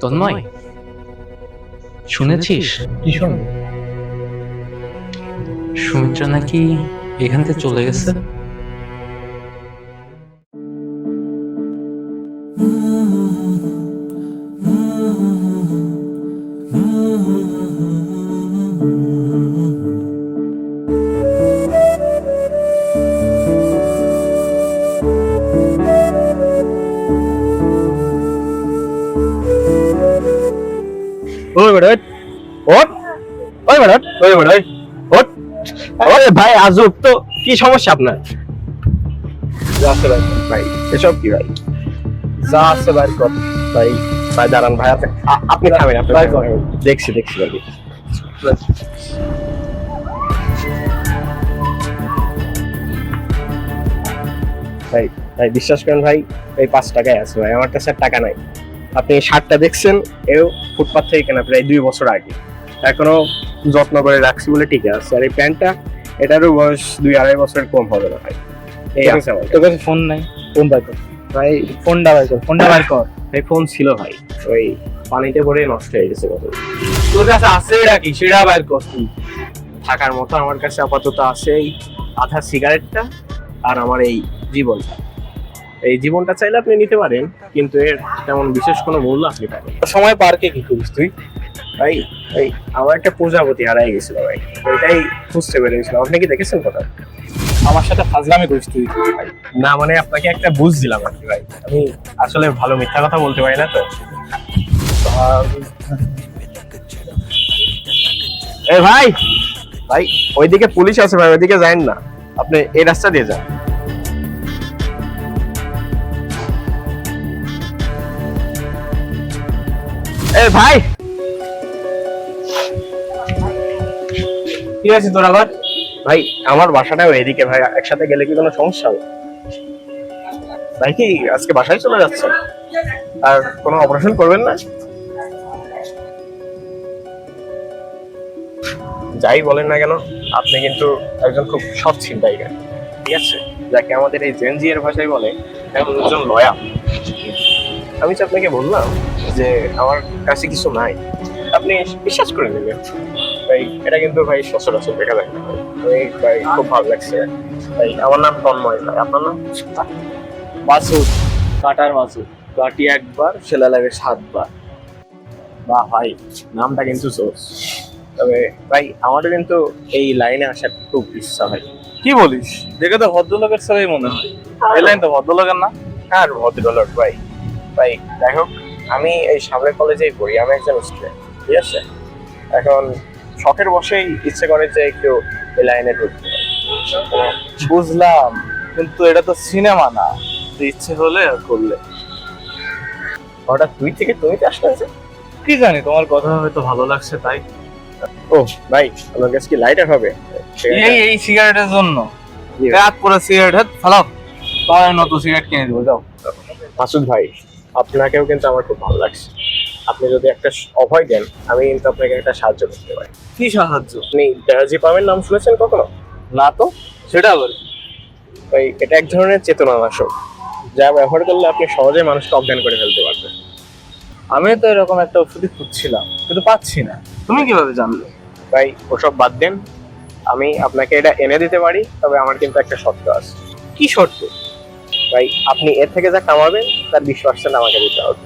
তন্ময় শুনেছিস? কি শুন? সুমিত্রা নাকি এখান থেকে চলে গেছে? আজব তো কি সমস্যা আপনার? যা আছে ভাই ভাই এসব কি ভাই? যা আছে ভাই কর। ভাই ভাই দাঁড়ান ভাই আপনি আপনি থামেন আপনি দেখছি দেখছি ভাই ভাই ভাই বিশ্বাস করেন ভাই এই পাঁচ টাকায় আছে ভাই আমার কাছে টাকা নাই। আপনি শার্টটা দেখছেন এও ফুটপাথ থেকে কেনা প্রায় দুই বছর আগে। এখনও যত্ন করে রাখছি বলে ঠিক আছে। আর এই প্যান্টটা এটারও বয়স দুই আড়াই বছরের কম হবে না ভাই। এই আছে আমার তোর কাছে ফোন নাই? ফোন বাই কর। ভাই ফোনটা বাই কর ফোনটা বাই কর। ভাই ফোন ছিল ভাই। ওই পানিতে পড়ে নষ্ট হয়ে গেছে কত। তোর কাছে আছে এটা কি? সেটা বাইর কর তুই। থাকার মতো আমার কাছে আপাতত আছে এই আধা সিগারেটটা আর আমার এই জীবনটা। এই জীবনটা চাইলে আপনি নিতে পারেন কিন্তু এর তেমন বিশেষ কোনো মূল্য আপনি পাবেন। সময় পার্কে কি করিস তুই? ভাই ভাই আমার একটা প্রজাপতি হারাই গেছিল ভাই। ওইটাই খুঁজতে পেরেছিলাম আপনি কি দেখেছেন কথা আমার সাথে ফাজলামি করিস তুই। না মানে আপনাকে একটা বুঝ দিলাম আর কি ভাই। আমি আসলে ভালো মিথ্যা কথা বলতে পারি না তো। এ ভাই ভাই ওইদিকে পুলিশ আছে ভাই ওইদিকে যান না। আপনি এই রাস্তা দিয়ে যান। এ ভাই ঠিক আছে তোর আবার? ভাই, আমার বাসাটাও এদিকে, ভাই, একসাথে গেলে কি কোনো সমস্যা হবে? ভাই, কি আজকে বাসায় চলে যাচ্ছে আর কোনো অপারেশন করবেন না? যাই বলেন না কেন, আপনি কিন্তু একজন খুব সৎ চিন্তাইকার ঠিক আছে? যাকে আমাদের এই জেনজি এর ভাষায় বলে একজন লয়া আমি তো আপনাকে বললাম যে আমার কাছে কিছু নাই, আপনি বিশ্বাস করে নেবেন। ভাই এটা কিন্তু ভাই সচরাচর দেখা যায় না। ভাই। আমি ভাই খুব ভালো লাগছে। ভাই আমার নাম তন্ময় ভাই আপনার নাম? মাসুদ কাটার মাসুদ কাটি একবার সেলা লাগে সাতবার। বাহ ভাই নামটা কিন্তু সোর্স তবে ভাই আমারও কিন্তু এই লাইনে আসার খুব ইচ্ছা ভাই কি বলিস? দেখে তো ভদ্রলোকের ছবি মনে হয়। এই লাইন তো ভদ্রলোকের না? আর ভদ্রলোক ভাই। ভাই যাই হোক আমি এই সামনের কলেজেই পড়ি। আমি একজন স্টুডেন্ট ঠিক আছে? এখন শখের বসেই ইচ্ছে করে যে একটু এই লাইনে ঢুকতে। বুঝলাম কিন্তু এটা তো সিনেমা না ইচ্ছে হলে আর করলে। হঠাৎ তুই থেকে তুমি আসলে যে? কি জানি তোমার কথা হয়তো ভালো লাগছে তাই। ও ভাই আমার কাছে কি লাইটার হবে? এই এই সিগারেটের জন্য। রাত পরে সিগারেট হাত ফালাও তাহলে নতুন সিগারেট কিনে দেবো যাও। মাসুদ ভাই আপনাকেও কিন্তু আমার খুব ভালো লাগছে। আপনি যদি একটা অভয় দেন আমি কিন্তু আপনাকে একটা সাহায্য করতে পারি। কি সাহায্য? আপনি ডায়াজিপামের নাম শুনেছেন কখনো? না তো সেটা আবার? ভাই এটা এক ধরনের চেতনানাশক যা ব্যবহার করলে আপনি সহজে মানুষকে অজ্ঞান করে ফেলতে পারবেন। আমি তো এরকম একটা ওষুধই খুঁজছিলাম কিন্তু পাচ্ছি না। তুমি কীভাবে জানলে? ভাই ওসব বাদ দেন। আমি আপনাকে এটা এনে দিতে পারি তবে আমার কিন্তু একটা শর্ত আছে। কি শর্ত? ভাই আপনি এর থেকে যা কামাবেন তার বিশ পার্সেন্ট আমাকে দিতে হবে।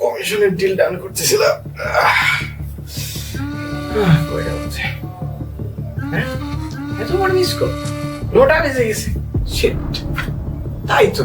কমিশনের ডিল ডান করতেছিলাম। মিস কর নোটা বেজে গেছে। তাই তো।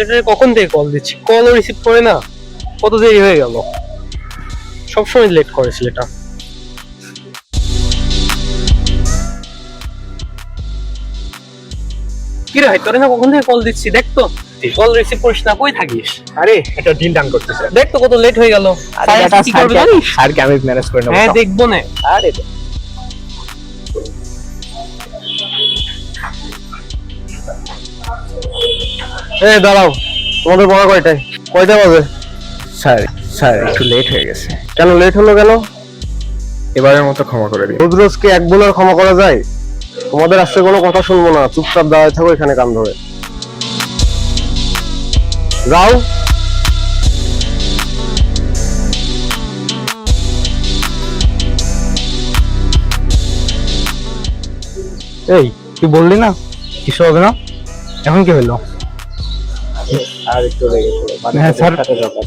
সেক্রেটারি কখন থেকে কল দিচ্ছি? কলও রিসিভ করে না। কত দেরি হয়ে গেল? সবসময় লেট করে ছেলেটা। কিরে ভাই তোরে না কখন থেকে কল দিচ্ছি? দেখ তো। কল রিসিভ করিস না কই থাকিস? আরে এটা দিন ডান করতেছে। দেখ তো কত লেট হয়ে গেল। আর কি করবে জানিস? আর কি আমি ম্যানেজ করে নেব হ্যাঁ দেখব না। আরে এ দাঁড়াও। তোমাদের পড়া কয়টায়? কয়টা বাজে? স্যার স্যার একটু লেট হয়ে গেছে। কেন লেট হলো কেন? এবারের মতো ক্ষমা করে দিন। রোজ রোজ কি এক বোনের ক্ষমা করা যায়? তোমাদের আজকে কোনো কথা শুনব না। চুপচাপ দাঁড়ায় থাকো এখানে কান ধরে। যাও। এই তুই বললি না? কিছু হবে না? এখন কি হলো? আর একটু লেগে গেছিল মানে হ্যাঁ। সাথে ব্যাপার।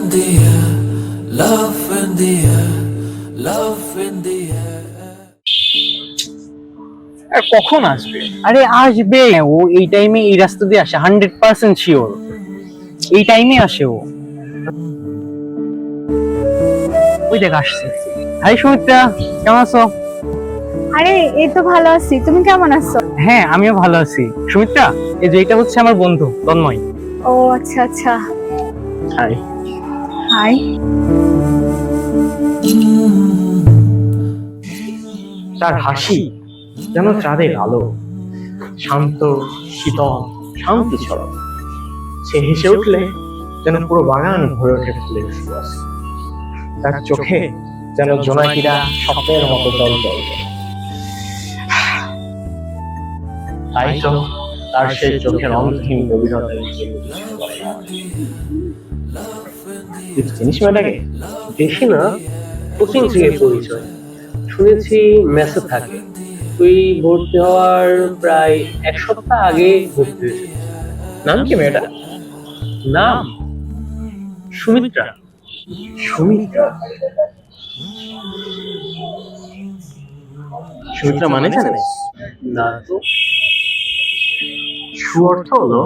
In the air, love in the air, love in the air. কখন আসবে? আরে আসবে ও এই টাইমে এই রাস্তা দিয়ে আসে হান্ড্রেড পার্সেন্ট শিওর এই টাইমে আসে ও। ওই দেখ আসছে। হাই সুমিত্রা কেমন আছো? আরে এই তো ভালো আছি। তুমি কেমন আছো? হ্যাঁ আমিও ভালো আছি। সুমিত্রা এই যে এটা হচ্ছে আমার বন্ধু তন্ময়। ও আচ্ছা আচ্ছা। হাই হাই তার হাসি যেন চাঁদের আলো। শান্ত, শীতল, শান্তি ছড়া। সে হেসে উঠলে যেন পুরো বাগান ভরে ওঠে ফুলের তার চোখে যেন জোনাকিরা স্বপ্নের মতো জল জল তাই তো তার সেই চোখের অন্তহীন গভীরতা চিনিস মেয়েটাকে না কোচিং থেকে পরিচয়। শুনেছি মেসে থাকে তুই ভর্তি হওয়ার প্রায় এক সপ্তাহ আগে ভর্তি হয়েছে। নাম কি মেয়েটা নাম সুমিত্রা। সুমিত্রা? সুমিত্রা মানে জানিস না তো। সু অর্থ হলো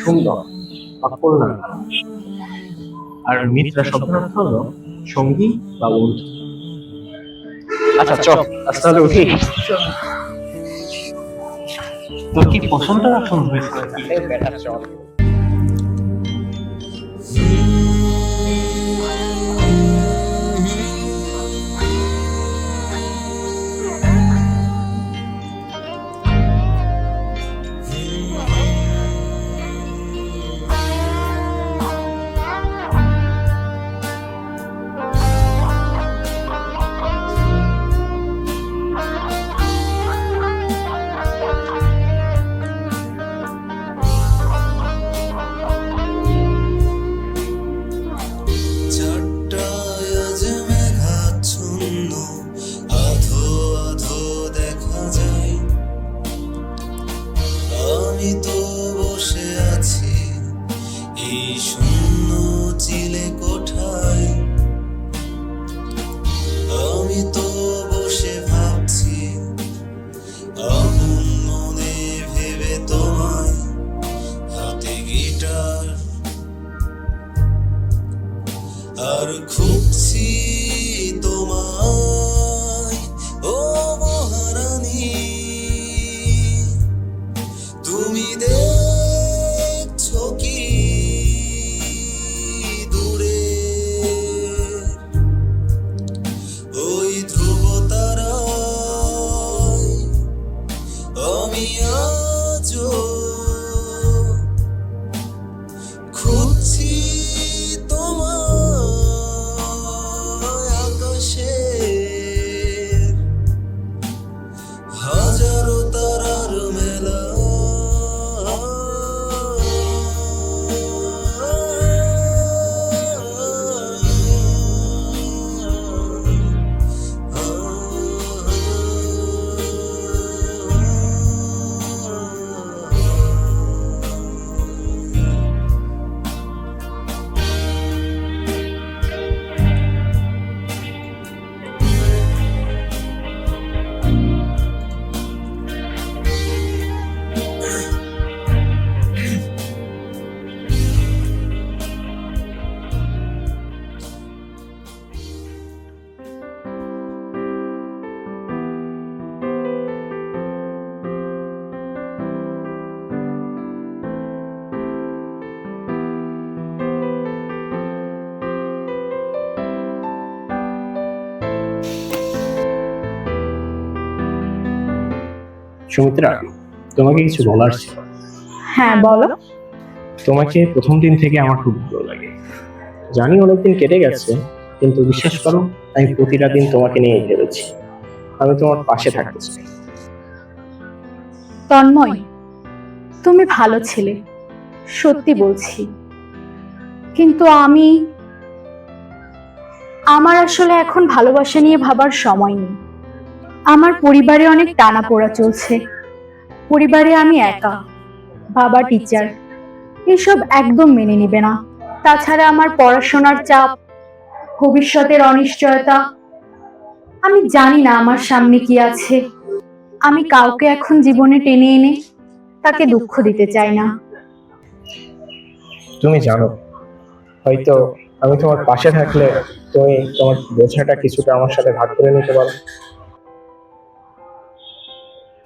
সুন্দর বা আর মিত্রা শব্দের অর্থ হলো সঙ্গী বা বন্ধু। আচ্ছা চল। আস্তে তাহলে উঠি। তোর কি পছন্দ পছন্দ হয়েছে? সুমিত্রা তোমাকে কিছু বলার ছিল? হ্যাঁ বলো। তোমাকে প্রথম দিন থেকে আমার খুব ভালো লাগে। জানি অনেকদিন কেটে গেছে কিন্তু বিশ্বাস করো আমি প্রতিটা দিন তোমাকে নিয়ে ভেবেছি। আমি তোমার পাশে থাকতে চাই। তন্ময় তুমি ভালো ছেলে সত্যি বলছি। কিন্তু আমি আমার আসলে এখন ভালোবাসা নিয়ে ভাবার সময় নেই। আমার পরিবারে অনেক টানাপোড়া চলছে। পরিবারে আমি একা, বাবা টিচার এসব একদম মেনে নিবে না। তাছাড়া আমার পড়াশোনার চাপ, ভবিষ্যতের অনিশ্চয়তা। আমি জানি না আমার সামনে কি আছে। আমি কাউকে এখন জীবনে টেনে এনে তাকে দুঃখ দিতে চাই না। তুমি জানো, হয়তো আমি তোমার পাশে থাকলে তুমি তোমার বোঝাটা কিছুটা আমার সাথে ভাগ করে নিতে পারো।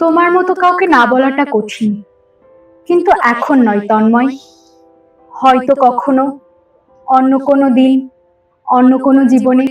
তোমার মতো কাউকে না বলাটা কঠিন। কিন্তু এখন নয় তন্ময়। হয়তো কখনো, অন্য কোনো দিন, অন্য কোনো জীবনে।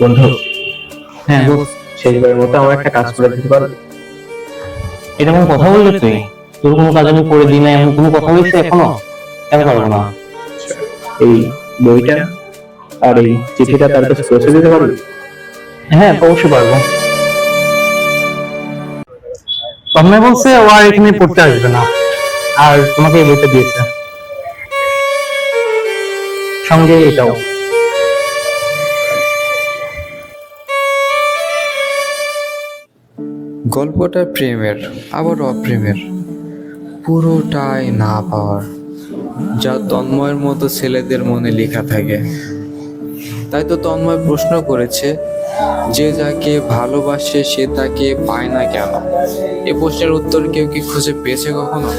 বন্ধু? হ্যাঁ। শেষবারের মতো আমার একটা কাজ করে দিতে পারবে? এটা কোনো কথা বললি তুই? তোর কোনো কাজ আমি করে দিই না এমন কোনো কথা বলছিস এখনও? কেন পারব না? এই বইটা আর এই চিঠিটা তার কাছে পৌঁছে দিতে পারবে? হ্যাঁ অবশ্যই পারব। তন্ময় বলছে ও আর এখানে পড়তে আসবে না। আর তোমাকে এই বইটা দিয়েছে। সঙ্গে এটাও। গল্পটা প্রেমের, আবার অপ্রেমের। পুরোটাই না পাওয়ার, যা তন্ময়ের মতো ছেলেদের মনে লেখা থাকে। তাই তো তন্ময় প্রশ্ন করেছে, যে যাকে ভালোবাসে সে তাকে পায় না কেন? এ প্রশ্নের উত্তর কেউ কি খুঁজে পেয়েছে কখনো?